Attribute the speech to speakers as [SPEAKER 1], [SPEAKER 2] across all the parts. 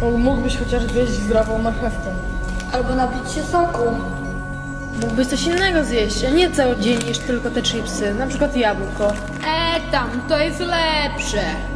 [SPEAKER 1] Bo mógłbyś chociaż zjeść zdrową marchewkę.
[SPEAKER 2] Albo napić się soku.
[SPEAKER 3] Mógłbyś coś innego zjeść, a nie cały dzień niż tylko te chipsy, na przykład jabłko.
[SPEAKER 4] E tam, to jest lepsze.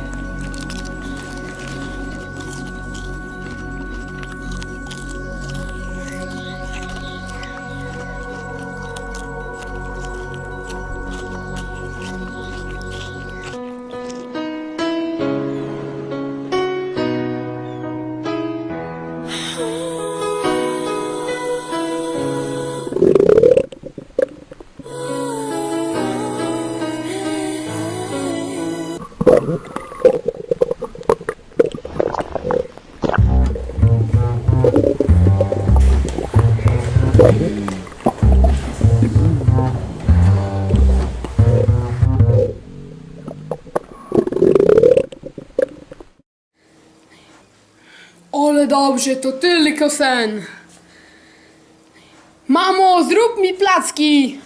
[SPEAKER 5] Ole dobrze, to tylko sen. Mamo, zrób mi placki!